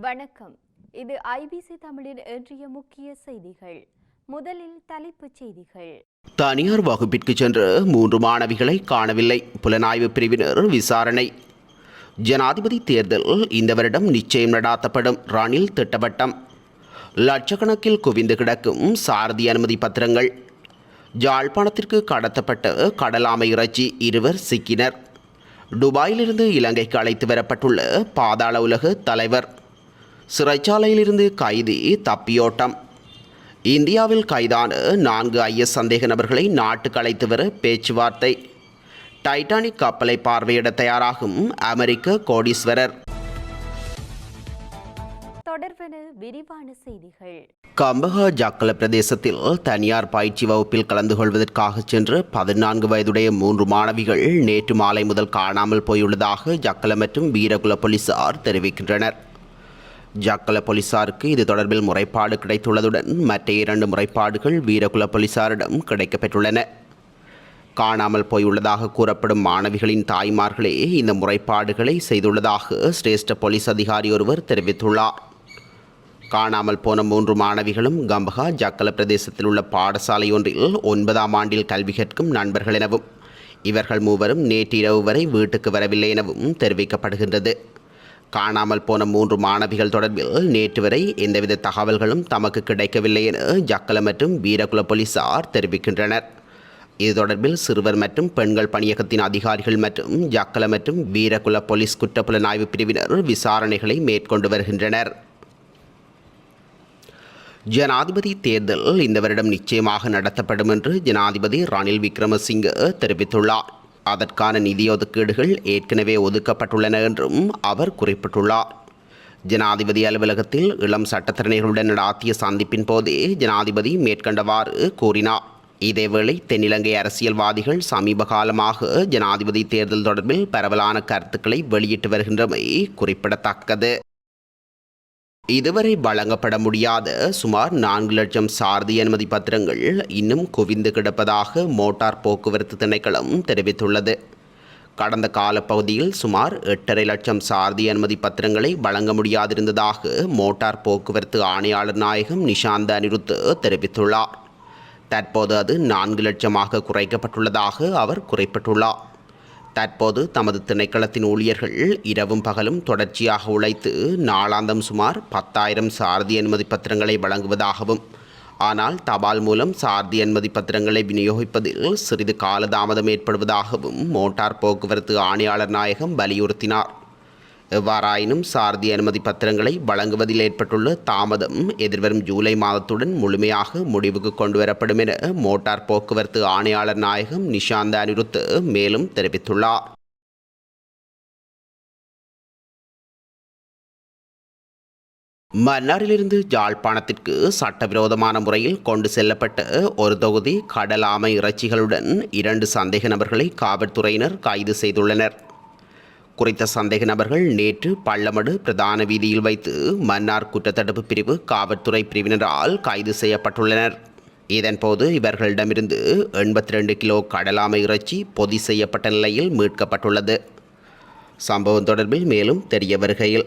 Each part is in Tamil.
வணக்கம். இது ஐபிசி தமிழின் இன்றைய முக்கிய செய்திகள். முதலில் தலைப்புச் செய்திகள். தனியார் வகுப்பிற்கு சென்ற மூன்று மாணவிகளை காணவில்லை. புலனாய்வு பிரிவினர் விசாரணை. ஜனாதிபதி தேர்தல் இந்த வருடம் நிச்சயம் நடாத்தப்படும். ரணில் திட்டவட்டம். லட்சக்கணக்கில் குவிந்து கிடக்கும் சாரதி அனுமதி பத்திரங்கள். ஜாழ்ப்பாணத்திற்கு கடத்தப்பட்ட கடலாமை இறைச்சி இருவர் சிக்கினர். துபாயிலிருந்து இலங்கைக்கு அழைத்து வரப்பட்டுள்ள பாதாள உலக தலைவர். சிறைச்சாலையிலிருந்து கைதி தப்பியோட்டம். இந்தியாவில் கைதான நான்கு ஐஎஸ் சந்தேக நபர்களை நாட்டுக்கு அழைத்து வர பேச்சுவார்த்தை. டைட்டானிக் கப்பலை பார்வையிட தயாராகும் அமெரிக்க கோடீஸ்வரர். தொடர்வன விரிவான செய்திகள். கம்பஹா ஜாக்கல பிரதேசத்தில் தனியார் பயிற்சி வகுப்பில் கலந்து கொள்வதற்காக சென்ற பதினான்கு வயதுடைய மூன்று மாணவிகள் நேற்று மாலை முதல் காணாமல் போயுள்ளதாக ஜக்கல மற்றும் வீரகுல போலீசார் தெரிவிக்கின்றனர். ஜக்கல போலீசாருக்கு இது தொடர்பில் முறைப்பாடு கிடைத்துள்ளதுடன் மற்ற இரண்டு முறைப்பாடுகள் வீரகுல போலீசாரிடம் கிடைக்கப்பெற்றுள்ளன. காணாமல் போயுள்ளதாக கூறப்படும் மாணவிகளின் தாய்மார்களே இந்த முறைப்பாடுகளை செய்துள்ளதாக சிரேஷ்ட போலீஸ் அதிகாரி ஒருவர் தெரிவித்துள்ளார். காணாமல் போன மூன்று மாணவிகளும் கம்பகா ஜக்கல பிரதேசத்தில் உள்ள பாடசாலை ஒன்றில் ஒன்பதாம் ஆண்டில் கல்வி கற்கும் நண்பர்கள் எனவும் இவர்கள் மூவரும் நேற்றிரவு வரை வீட்டுக்கு வரவில்லை எனவும் தெரிவிக்கப்படுகின்றது. காணாமல் போன மூன்று மாணவிகள் தொடர்பில் நேற்று வரை எந்தவித தகவல்களும் தமக்கு கிடைக்கவில்லை என ஜக்கல மற்றும் வீரகுல போலீசார் தெரிவிக்கின்றனர். இது தொடர்பில் சிறுவர் மற்றும் பெண்கள் பணியகத்தின் அதிகாரிகள் மற்றும் ஜக்கல மற்றும் வீரகுல போலீஸ் குற்றப்புலனாய்வு பிரிவினர் விசாரணைகளை மேற்கொண்டு வருகின்றனர். ஜனாதிபதி தேர்தல் இந்த வருடம் நிச்சயமாக நடத்தப்படும் என்று ஜனாதிபதி ரணில் விக்ரமசிங்க தெரிவித்துள்ளார். அதற்கான நிதி ஒதுக்கீடுகள் ஏற்கனவே ஒதுக்கப்பட்டுள்ளன என்றும் அவர் குறிப்பிட்டுள்ளார். ஜனாதிபதி அலுவலகத்தில் இளம் சட்டத்திறனைகளுடன் நடாத்திய சந்திப்பின் போதே ஜனாதிபதி மேற்கண்டவாறு கூறினார். இதேவேளை தென்னிலங்கை அரசியல்வாதிகள் சமீப காலமாக ஜனாதிபதி தேர்தல் தொடர்பில் பரவலான கருத்துக்களை வெளியிட்டு வருகின்றமை குறிப்பிடத்தக்கது. இதுவரை வழங்கப்பட முடியாத சுமார் நான்கு லட்சம் சாரதி அனுமதி பத்திரங்கள் இன்னும் குவிந்து கிடப்பதாக மோட்டார் போக்குவரத்து திணைக்களம் தெரிவித்துள்ளது. கடந்த காலப்பகுதியில் சுமார் எட்டரை லட்சம் சாரதி அனுமதி பத்திரங்களை வழங்க முடியாதிருந்ததாக மோட்டார் போக்குவரத்து ஆணையாளர் நாயகம் நிஷாந்த் அனிருத் தெரிவித்துள்ளார். தற்போது அது நான்கு லட்சமாக குறைக்கப்பட்டுள்ளதாக அவர் குறிப்பிட்டுள்ளார். தற்போது தமது திணைக்களத்தின் ஊழியர்கள் இரவும் பகலும் தொடர்ச்சியாக உழைத்து நாளாந்தம் சுமார் பத்தாயிரம் சாரதி அனுமதி பத்திரங்களை வழங்குவதாகவும் ஆனால் தபால் மூலம் சாரதி அனுமதி பத்திரங்களை விநியோகிப்பதில் சிறிது காலதாமதம் ஏற்படுவதாகவும் மோட்டார் போக்குவரத்து ஆணையாளர் நாயகம் வலியுறுத்தினார். எவ்வாறாயினும் சாரதி அனுமதி பத்திரங்களை வழங்குவதில் ஏற்பட்டுள்ள தாமதம் எதிர்வரும் ஜூலை மாதத்துடன் முழுமையாக முடிவுக்கு கொண்டுவரப்படும் என மோட்டார் போக்குவரத்து ஆணையாளர் நாயகம் நிஷாந்த் அனிருத் மேலும் தெரிவித்துள்ளார். மன்னாரிலிருந்து யாழ்ப்பாணத்திற்கு சட்டவிரோதமான முறையில் கொண்டு செல்லப்பட்ட ஒரு தொகுதி கடலாமை இறைச்சிகளுடன் இரண்டு சந்தேக நபர்களை காவல்துறையினர் கைது செய்துள்ளனர். குறித்த சந்தேக நபர்கள் நேற்று பள்ளமடு பிரதான வீதியில் வைத்து மன்னார் குற்றத்தடுப்பு பிரிவு காவல்துறை பிரிவினரால் கைது செய்யப்பட்டுள்ளனர். இதன்போது இவர்களிடமிருந்து எண்பத்தி ரெண்டு கிலோ கடலாமை இறைச்சி பொதி செய்யப்பட்ட நிலையில் மீட்கப்பட்டுள்ளது. சம்பவம் தொடர்பில் மேலும் தெரிய வருகையில்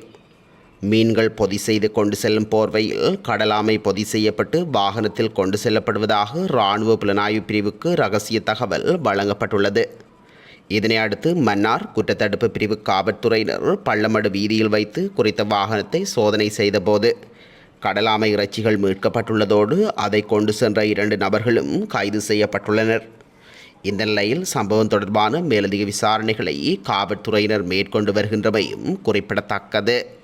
மீன்கள் பொதி செய்து கொண்டு செல்லும் போர்வையில் கடலாமை பொதி செய்யப்பட்டு வாகனத்தில் கொண்டு செல்லப்படுவதாக இராணுவ புலனாய்வு பிரிவுக்கு ரகசிய தகவல் வழங்கப்பட்டுள்ளது. இதனை அடுத்து மன்னார் குற்றத்தடுப்பு பிரிவு காவல்துறையினர் பள்ளமடு வீதியில் வைத்து குறித்த வாகனத்தை சோதனை செய்தபோது கடலாமை இறைச்சிகள் மீட்கப்பட்டுள்ளதோடு அதை கொண்டு சென்ற இரண்டு நபர்களும் கைது செய்யப்பட்டுள்ளனர். இந்த நிலையில் சம்பவம் தொடர்பான மேலதிக விசாரணைகளை காவல்துறையினர் மேற்கொண்டு வருகின்றமையும் குறிப்பிடத்தக்கது.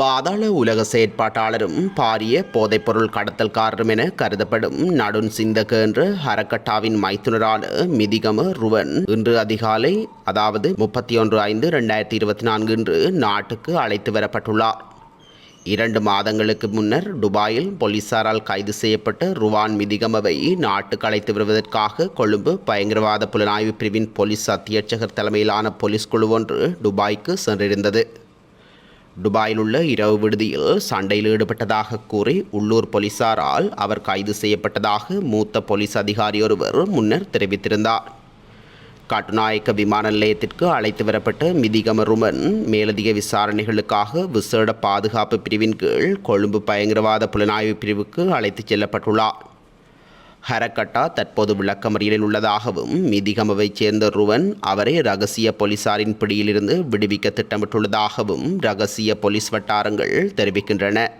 பாதாள உலக செயற்பாட்டாளரும் பாரிய போதைப்பொருள் கடத்தல்காரரும் என கருதப்படும் நடுன் சிந்தக என்ற ஹரக்கட்டாவின் மைத்துனரான மிதிகம ருவன் இன்று அதிகாலை அதாவது முப்பத்தி ஒன்று ஐந்து ரெண்டாயிரத்தி இருபத்தி நான்கு இன்று நாட்டுக்கு அழைத்து வரப்பட்டுள்ளார். இரண்டு மாதங்களுக்கு முன்னர் துபாயில் போலீசாரால் கைது செய்யப்பட்ட ருவான் மிதிகமவை நாட்டுக்கு அழைத்து வருவதற்காக கொழும்பு பயங்கரவாத புலனாய்வு பிரிவின் போலீஸ் அத்தியட்சகர் தலைமையிலான போலீஸ் குழு ஒன்று துபாய்க்கு சென்றிருந்தது. துபாயில் உள்ள இரவு விடுதியில் சண்டையில் ஈடுபட்டதாக கூறி உள்ளூர் போலீசாரால் அவர் கைது செய்யப்பட்டதாக மூத்த போலீஸ் அதிகாரி ஒருவர் முன்னர் தெரிவித்திருந்தார். கட்டுநாயக்க விமான நிலையத்திற்கு அழைத்து வரப்பட்ட மிதிகமருமன் மேலதிக விசாரணைகளுக்காக விசேட பாதுகாப்பு பிரிவின் கீழ் கொழும்பு பயங்கரவாத புலனாய்வு பிரிவுக்கு அழைத்துச் செல்லப்பட்டுள்ளார். ஹரக்கட்டா தற்போது விளக்கமறியலில் உள்ளதாகவும் மிதிகமவைச் சேர்ந்த ருவன் அவரை ரகசிய போலீசாரின் பிடியிலிருந்து விடுவிக்க திட்டமிட்டுள்ளதாகவும் ரகசிய போலீஸ் வட்டாரங்கள் தெரிவிக்கின்றன.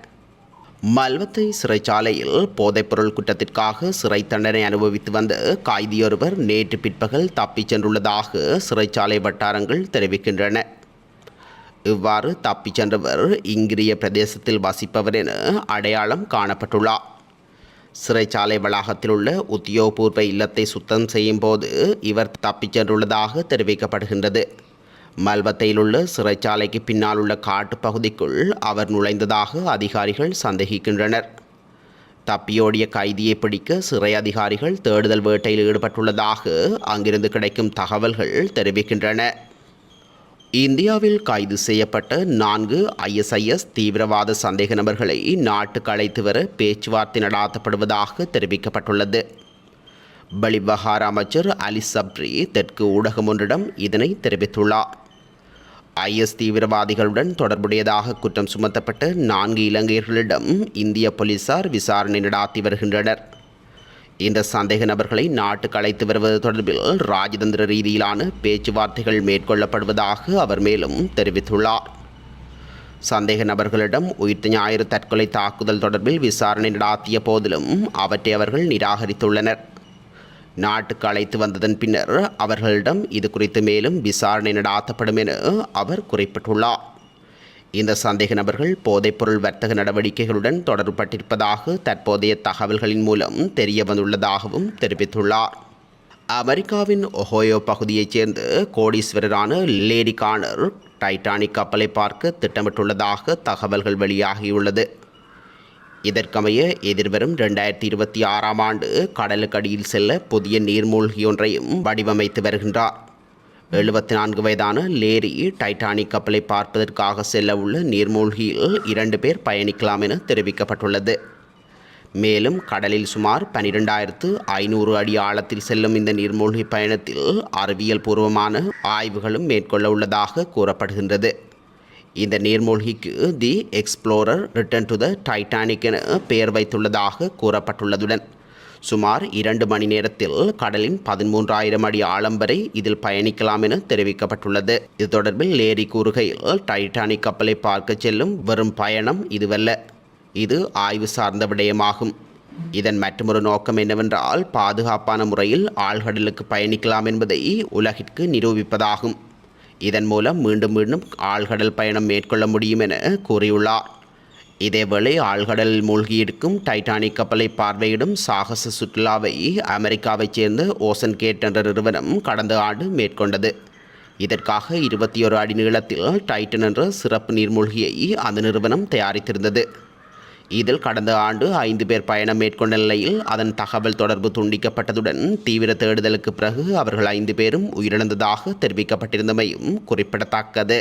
மல்வத்தை சிறைச்சாலையில் போதைப்பொருள் குற்றத்திற்காக சிறை தண்டனை அனுபவித்து வந்த கைதியொருவர் நேற்று பிற்பகல் தப்பிச் சென்றுள்ளதாக சிறைச்சாலை வட்டாரங்கள் தெரிவிக்கின்றன. இவ்வாறு தப்பிச் சென்றவர் இங்கிரிய பிரதேசத்தில் வசிப்பவர் என அடையாளம் காணப்பட்டுள்ளார். சிறைச்சாலை வளாகத்தில் உள்ள உத்தியோகபூர்வ இல்லத்தை சுத்தம் செய்யும் போது இவர் தப்பிச் சென்றுள்ளதாக தெரிவிக்கப்படுகின்றது. மல்வத்தையில் உள்ள சிறைச்சாலைக்கு பின்னால் உள்ள காட்டுப் பகுதிக்குள் அவர் நுழைந்ததாக அதிகாரிகள் சந்தேகிக்கின்றனர். தப்பியோடிய கைதியை பிடிக்க சிறை அதிகாரிகள் தேடுதல் வேட்டையில் ஈடுபட்டுள்ளதாக அங்கிருந்து கிடைக்கும் தகவல்கள் தெரிவிக்கின்றன. இந்தியாவில் கைது செய்யப்பட்ட நான்கு ஐஎஸ்ஐஎஸ் தீவிரவாத சந்தேக நபர்களை நாட்டுக்கு அழைத்து வர பேச்சுவார்த்தை நடாத்தப்படுவதாக தெரிவிக்கப்பட்டுள்ளது. பலிவகார அமைச்சர் அலி சப்ரி தெற்கு ஊடகம் ஒன்றிடம் இதனை தெரிவித்துள்ளார். ஐஎஸ் தீவிரவாதிகளுடன் தொடர்புடையதாக குற்றம் சுமத்தப்பட்ட நான்கு இலங்கையர்களிடம் இந்திய போலீசார் விசாரணை நடாத்தி வருகின்றனர். இந்த சந்தேக நபர்களை நாட்டுக்கு அழைத்து வருவது தொடர்பில் ராஜதந்திர ரீதியிலான பேச்சுவார்த்தைகள் மேற்கொள்ளப்படுவதாக அவர் மேலும் தெரிவித்துள்ளார். சந்தேக நபர்களிடம் உயிர்த்த ஞாயிறு தற்கொலை தாக்குதல் தொடர்பில் விசாரணை நடாத்திய போதிலும் அவற்றை அவர்கள் நிராகரித்துள்ளனர். நாட்டுக்கு அழைத்து வந்ததன் பின்னர் அவர்களிடம் இது குறித்து மேலும் விசாரணை நடாத்தப்படும் என அவர் குறிப்பிட்டுள்ளார். இந்த சந்தேக நபர்கள் போதைப்பொருள் வர்த்தக நடவடிக்கைகளுடன் தொடர்பட்டிருப்பதாக தற்போதைய தகவல்களின் மூலம் தெரிய வந்துள்ளதாகவும் தெரிவித்துள்ளார். அமெரிக்காவின் ஒஹோயோ பகுதியைச் சேர்ந்த கோடீஸ்வரரான லேடி கானர் டைட்டானிக் கப்பலை பார்க்க திட்டமிட்டுள்ளதாக தகவல்கள் வெளியாகியுள்ளது. இதற்கமைய எதிர்வரும் ரெண்டாயிரத்தி இருபத்தி ஆறாம் ஆண்டு கடலுக்கடியில் செல்ல புதிய நீர்மூழ்கி ஒன்றையும் வடிவமைத்து வருகின்றார். எழுபத்தி நான்கு வயதான லேரி டைட்டானிக் கப்பலை பார்ப்பதற்காக செல்ல உள்ள நீர்மூழ்கியில் இரண்டு பேர் பயணிக்கலாம் என தெரிவிக்கப்பட்டுள்ளது. மேலும் கடலில் சுமார் பனிரெண்டாயிரத்து ஐநூறு அடி ஆழத்தில் செல்லும் இந்த நீர்மூழ்கி பயணத்தில் அறிவியல் பூர்வமான ஆய்வுகளும் மேற்கொள்ள உள்ளதாக கூறப்படுகின்றது. இந்த நீர்மூழ்கிக்கு the explorer return to the Titanic என பெயர் வைத்துள்ளதாக கூறப்பட்டுள்ளதுடன் சுமார் இரண்டு மணி நேரத்தில் கடலின் பதிமூன்றாயிரம் அடி ஆழம் வரை இதில் பயணிக்கலாம் என தெரிவிக்கப்பட்டுள்ளது. இது தொடர்பில் லேரி கூறுகையில் டைட்டானிக் கப்பலை பார்க்க செல்லும் வெறும் பயணம் இதுவல்ல. இது ஆய்வு சார்ந்த விடயமாகும். இதன் மற்றொரு நோக்கம் என்னவென்றால் பாதுகாப்பான முறையில் ஆழ்கடலுக்கு பயணிக்கலாம் என்பதை உலகிற்கு நிரூபிப்பதாகும். இதன் மூலம் மீண்டும் மீண்டும் ஆழ்கடல் பயணம் மேற்கொள்ள முடியும் என கூறியுள்ளார். இதேவேளை ஆழ்கடலில் மூழ்கியிருக்கும் டைட்டானிக் கப்பலை பார்வையிடும் சாகச சுற்றுலாவை அமெரிக்காவைச் சேர்ந்த ஓசன் கேட் என்ற நிறுவனம் கடந்த ஆண்டு மேற்கொண்டது. இதற்காக இருபத்தி ஒரு அடி நீளத்தில் டைட்டன் என்ற சிறப்பு நீர்மூழ்கியை அந்த நிறுவனம் தயாரித்திருந்தது. இதில் கடந்த ஆண்டு ஐந்து பேர் பயணம் மேற்கொண்ட நிலையில் அதன் தகவல் தொடர்பு துண்டிக்கப்பட்டதுடன் தீவிர தேடுதலுக்கு பிறகு அவர்கள் ஐந்து பேரும் உயிரிழந்ததாக தெரிவிக்கப்பட்டிருந்தமையும் குறிப்பிடத்தக்கது.